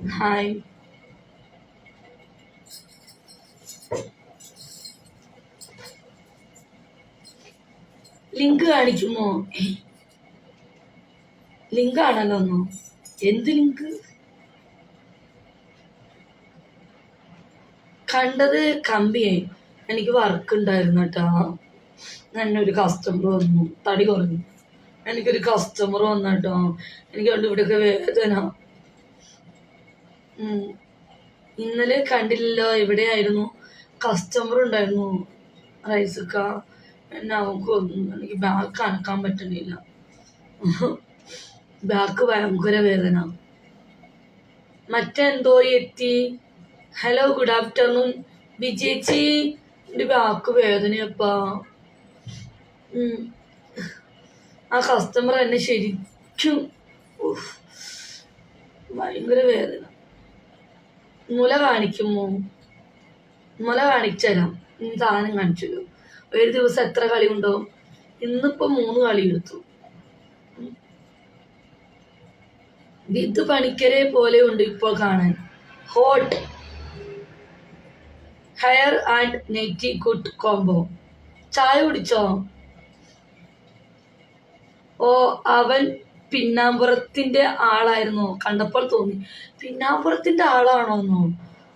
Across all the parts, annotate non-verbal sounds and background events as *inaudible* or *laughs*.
Hi link കാണിക്കുമോ? Link ആണല്ലോ ഒന്നോ. എന്ത് ലിങ്ക് കണ്ടത് കമ്പിയായി എനിക്ക് വർക്ക് ഉണ്ടായിരുന്നു കേട്ടോ എന്നെ ഒരു കസ്റ്റമർ വന്നു. തടി കുറഞ്ഞു. എനിക്കൊരു കസ്റ്റമർ വന്നു കേട്ടോ എനിക്ക് അതുകൊണ്ട് ഇവിടെയൊക്കെ വേദന. ഇന്നലെ കണ്ടില്ലല്ലോ എവിടെയായിരുന്നു? കസ്റ്റമർ ഉണ്ടായിരുന്നു. റൈസക്ക എന്നെ അവൾക്ക് ബാക്ക് അനക്കാൻ പറ്റണില്ല ബാക്ക് *laughs* ഭയങ്കര വേദന. മറ്റെന്തോ എത്തി? ഹലോ ഗുഡ് ആഫ്റ്റർനൂൺ വിജയിച്ചി എന്റെ ബാക്ക് വേദനയപ്പാ. ആ കസ്റ്റമർ എന്നെ ശരിക്കും ഭയങ്കര വേദന. മുല കാണിക്കുമോ? മുല കാണിച്ചുതരാം. ഇനി സാധനം കാണിച്ചു തരും ഒരു ദിവസം എത്ര കളി ഉണ്ടോ ഇന്നിപ്പോ മൂന്ന് കളി എടുത്തു വിത്ത് പണിക്കരെ പോലെ ഉണ്ട് ഇപ്പോൾ കാണാൻ. ഹോട്ട്. ഹെയർ ആൻഡ് നെറ്റി ഗുഡ് കോംബോ. ചായ കുടിച്ചോ? ഓ അവൻ പിന്നാമ്പുറത്തിന്റെ ആളായിരുന്നു. കണ്ടപ്പോൾ തോന്നി പിന്നാമ്പുറത്തിന്റെ ആളാണോന്നോ?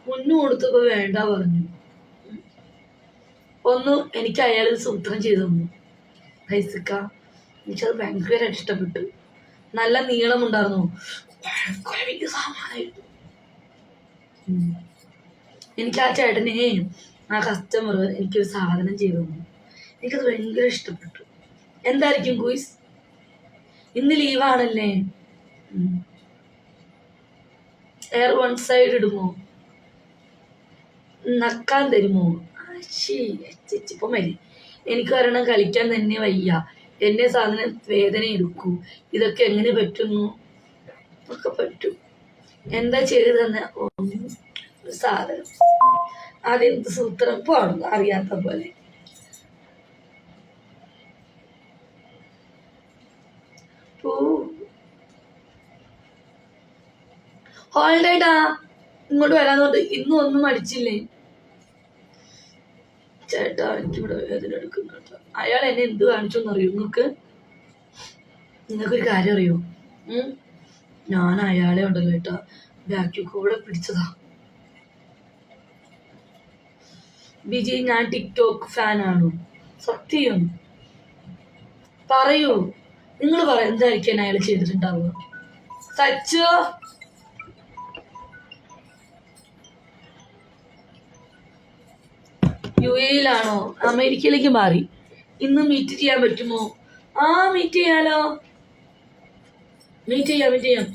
മുന്നു കൊടുത്തപ്പോ വേണ്ട പറഞ്ഞു. ഒന്ന് എനിക്ക് അയാൾ സൂത്രം ചെയ്തു തന്നു. റൈസിക്ക എനിക്കത് ഭയങ്കരമായിട്ട് ഇഷ്ടപ്പെട്ടു. നല്ല നീളമുണ്ടായിരുന്നു. ഭയങ്കര ഉം. എനിക്ക് ആ ചേട്ടനെ ആ കസ്റ്റമർ എനിക്കൊരു സാധനം ചെയ്തു തന്നു. എനിക്കത് ഭയങ്കര ഇഷ്ടപ്പെട്ടു. എന്തായിരിക്കും കുയിസ് ഇന്ന് ലീവാണല്ലേ എയർ വൺ സൈഡ് ഇടുമോ? നക്കാൻ തരുമോ? ഇപ്പൊ മരി എനിക്ക് വരണം കളിക്കാൻ തന്നെ വയ്യ. എന്നെ സാധനം വേദന എടുക്കൂ. ഇതൊക്കെ എങ്ങനെ പറ്റുന്നു? ഒക്കെ പറ്റും. എന്താ ചെയ്തു തന്നെ സാധനം. അതെന്ത് സൂത്രം? പോണെന്ന് അറിയാത്ത പോലെ. ഹോളിഡേടാ ഇങ്ങോട്ട് വരാന്ന് പറഞ്ഞിട്ട് ഇന്നും ഒന്നും അടിച്ചില്ലേ? ചേട്ടാ എനിക്കിവിടെ വേദന എടുക്കുന്നു അയാൾ എന്നെ എന്ത് കാണിച്ചു എന്നറിയോ നിങ്ങൾക്ക്? നിങ്ങൾക്കൊരു കാര്യം അറിയോ? ഞാൻ അയാളെ ഉണ്ടല്ലോ കേട്ടാ ബാക്കി കൂടെ പിടിച്ചതാ. ബിജി ഞാൻ ടിക്ടോക്ക് ഫാനാണോ സത്യം. പറയൂ. നിങ്ങൾ പറ എന്തായിരിക്കും അയാൾ ചെയ്തിട്ടുണ്ടാവുക? സച്ചോ? യു എയിലാണോ അമേരിക്കയിലേക്ക് മാറി. ഇന്ന് മീറ്റ് ചെയ്യാൻ പറ്റുമോ? ആ മീറ്റ് ചെയ്യാലോ. മീറ്റ് ചെയ്യാം മീറ്റ് ചെയ്യാം.